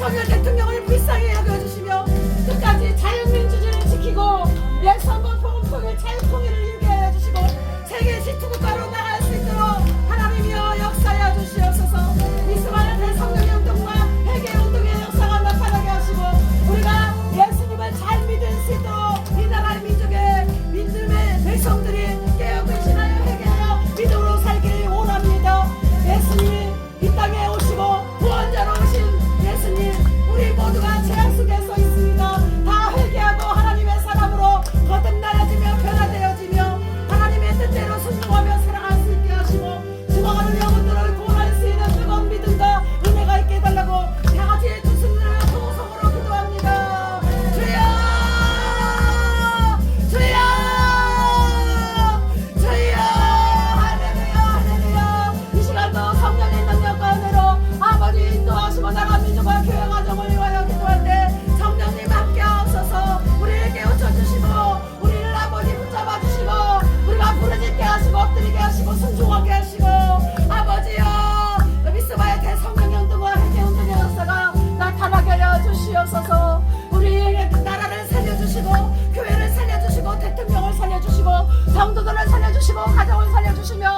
윤석열 대통령을 불쌍해요. 주시옵소서 우리 그 나라를 살려주시고 교회를 살려주시고 대통령을 살려주시고 성도들을 살려주시고 가정을 살려주시며